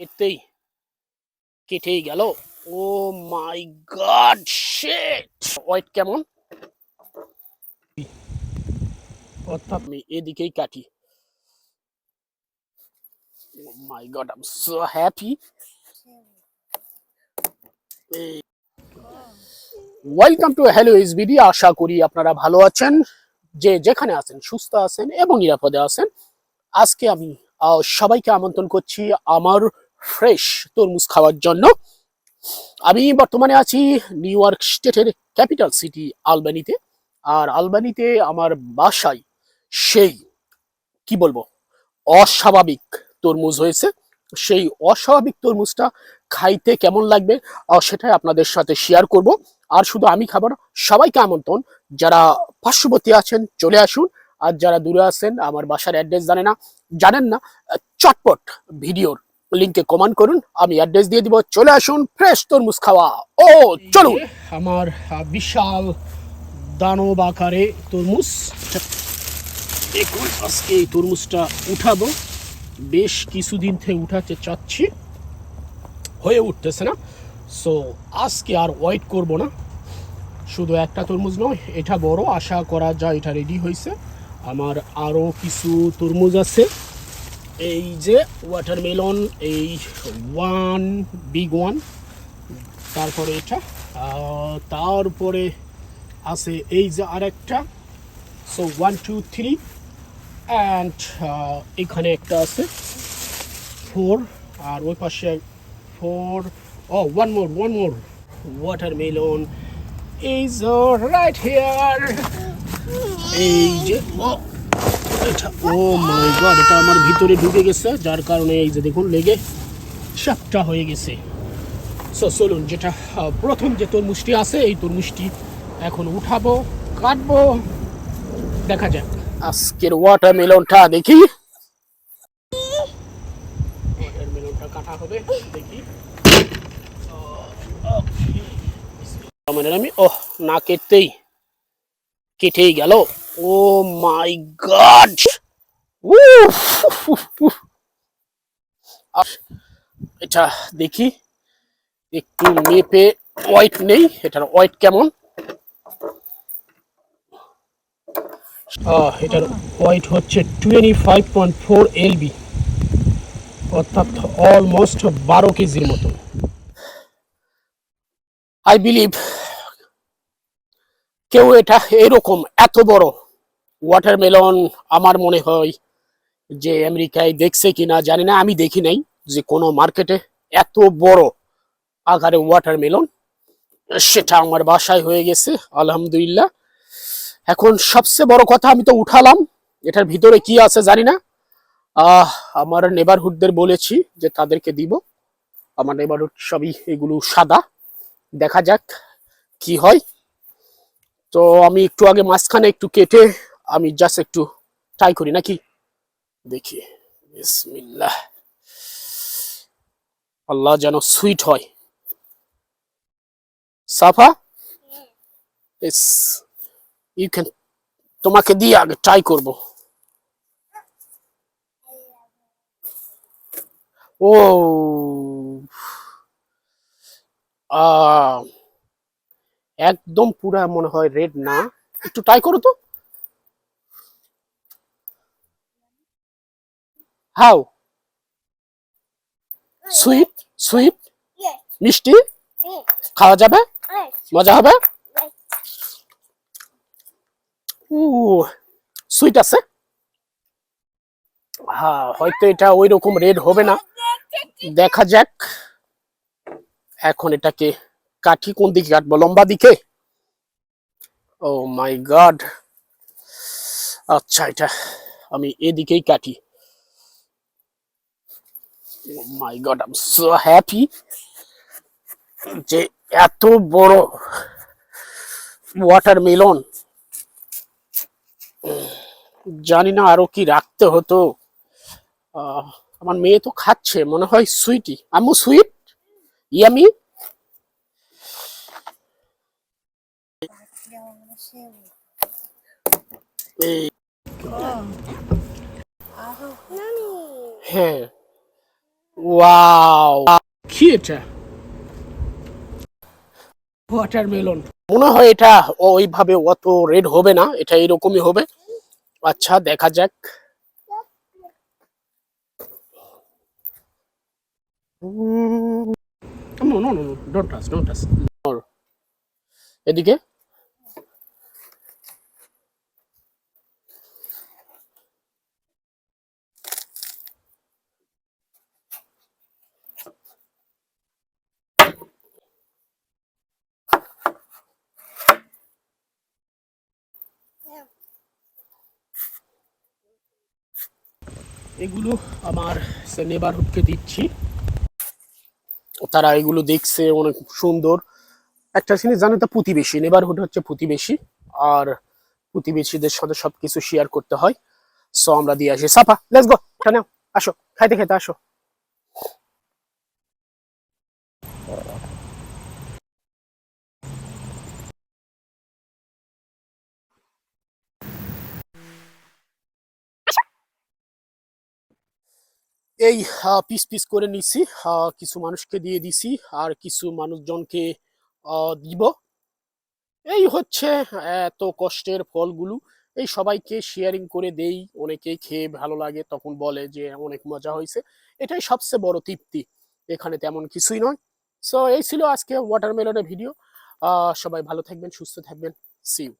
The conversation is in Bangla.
এতেই কেটেই গেল। Oh my god shit! Wait কেমন? অর্থাৎ আমি এদিকেই কাটি। My god I am so happy welcome to hello SBD আশা করি আপনারা ভালো আছেন। যে যেখানে আছেন সুস্থ আছেন এবং নিরাপদে আছেন। আজকে আমি সবাইকে আমন্ত্রণ করছি আমার ফ্রেশ তরমুজ খাওয়ার জন্য। আমি বর্তমানে আছি নিউ ইয়র্ক স্টেটের ক্যাপিটাল সিটি আলবানিতে। আর আলবানিতে আমার বাসায় সেই, কি বলব, অস্বাভাবিক তরমুজ হয়েছে। সেই অস্বাভাবিক তরমুজটা খাইতে কেমন লাগবে সেটাই আপনাদের সাথে শেয়ার করব। আর শুধু আমি খাব না, সবাইকে আমন্ত্রণ। যারা পার্শ্ববর্তী আছেন, চলে আসুন। আর যারা দূরে আছেন, আমার বাসার অ্যাড্রেস জানে না, জানেন না, চটপট ভিডিওর লিংকে কমেন্ট করুন, আমি অ্যাড্রেস দিয়ে দিব, চলে আসুন ফ্রেশ তরমুজ খাওয়া। ও, চলুন। আমার বিশাল দানব আকারে তরমুজ। দেখুন আজকে এই তরমুজটা উঠাবো। বেশ কিছুদিন থেকে উঠাতে চাচ্ছি। হয়ে উঠতেছে না। সো আজকে আর ওয়েট করব না। শুধু একটা তরমুজ নয়, এটা বড়, আশা করা যায় এটা রেডি হয়েছে। আমার আরও কিছু তরমুজ আছে। এই যে ওয়াটারমেলন এই ওয়ান বিগ ওয়ান তারপরে এটা তারপরে আছে এই যে আরেকটা so one two three and এখানে একটা আছে ফোর আর ওই পাশে four O one more one more watermelon right here এই যে ও এটা ও মাই গড এটা আমার ভিতরে ঢুকে গেছে যার কারণে এই যে দেখুন লেগে সাপটা হয়ে গেছে। সো চলুন যেটা প্রথম যে তরমুজটি আছে এই তরমুজটি এখন উঠাবো কাটবো। দেখা যাক। আজকের ওয়াটারমেলনটা দেখি। ওয়াটারমেলনটা কাটা হবে দেখি। আমি ওহ না কেটেই কেটেই গেল। ও মাই গড এটা দেখি। একটু মেপে ওয়াইট নেই। এটার ওয়াইট কেমন? এটার ওয়াইট হচ্ছে twenty five point four LB অর্থাৎ অলমোস্ট বারো কেজির মতো। আই বিলিভ কেউ এটা এরকম এত বড় ওয়াটারমেলন আমার মনে হয় যে আমেরিকায় দেখছে কিনা জানি না, আমি দেখি নাই যে কোনো মার্কেটে এত বড় আকারে ওয়াটারমেলন সেটা আমার বাসায় হয়ে গেছে, আলহামদুলিল্লাহ। এখন সবচেয়ে বড় কথা আমি তো উঠালাম, এটার ভিতরে কি আছে জানি না। আহ, আমার নেবারহুডদের বলেছি যে তাদেরকে দিব। আমার নেবারহুড সবই এগুলো সাদা। দেখা যাক কি হয়। তো আমি একটু আগে মাঝখানে একটু কেটে আমি জাস্ট একটু ট্রাই করি, নাকি? দেখি, বিসমিল্লাহ। আল্লাহ যেন সুইট হয়। সাফা? ইস ইউ ক্যান তোমাকে দিয়ে আগে ট্রাই করব। ও। একদম পুরা মনে হয় রেড না। একটু ট্রাই করো তো। How sweet sweet. মিষ্টি. খাওয়া যাবে. মজা হবে. সুইট আছে। হ্যাঁ হয়তো এটা ওই রকম রেড হবে না। দেখা যাক। এখন এটাকে কাঠি কোন দিকে কাটবো? লম্বা দিকে? ও মাই গড আচ্ছা এটা আমি এদিকেই কাটি। My god I am so happy যে এত বড় ওয়াটারমেলন জানি না আরও কি রাখতে হতো। আমার মেয়ে তো খাচ্ছে মনে হয় সুইটি আম্মু সুইট ইয়ামি. হ্যাঁ। ওয়াও কি এটা? ওয়াটারমেলন মনে হয় এটা ওইভাবে অত রেড হবে না এটা এরকমই হবে। আচ্ছা দেখা যাক। No no no don't touch don't touch এদিকে? এগুলো আমার নেবারহুডকে দিচ্ছি। তারা এগুলো দেখছে, অনেক সুন্দর। একটা জিনিস জানেন তো, প্রতিবেশী। নেবারহুড হচ্ছে প্রতিবেশী, আর প্রতিবেশীদের সাথে সবকিছু শেয়ার করতে হয়। সো আমরা দিয়ে আসি। সাফা লেটস গো এটা নাও আসো, খাইতে খাইতে আসো। এই পিস পিস করে নিছি কিছু মানুষকে দিয়ে দিছি, আর কিছু মানুষজনকে দিব। এই হচ্ছে এত কষ্টের ফলগুলো। এই সবাইকে শেয়ারিং করে দেই, অনেকেই খেয়ে ভালো লাগে, তখন বলে যে অনেক মজা হয়েছে। এটাই সবচেয়ে বড় তৃপ্তি, এখানে তেমন কিছুই নয়। সো এই ছিল আজকে ওয়াটারমেলনের ভিডিও সবাই ভালো থাকবেন, সুস্থ থাকবেন। C you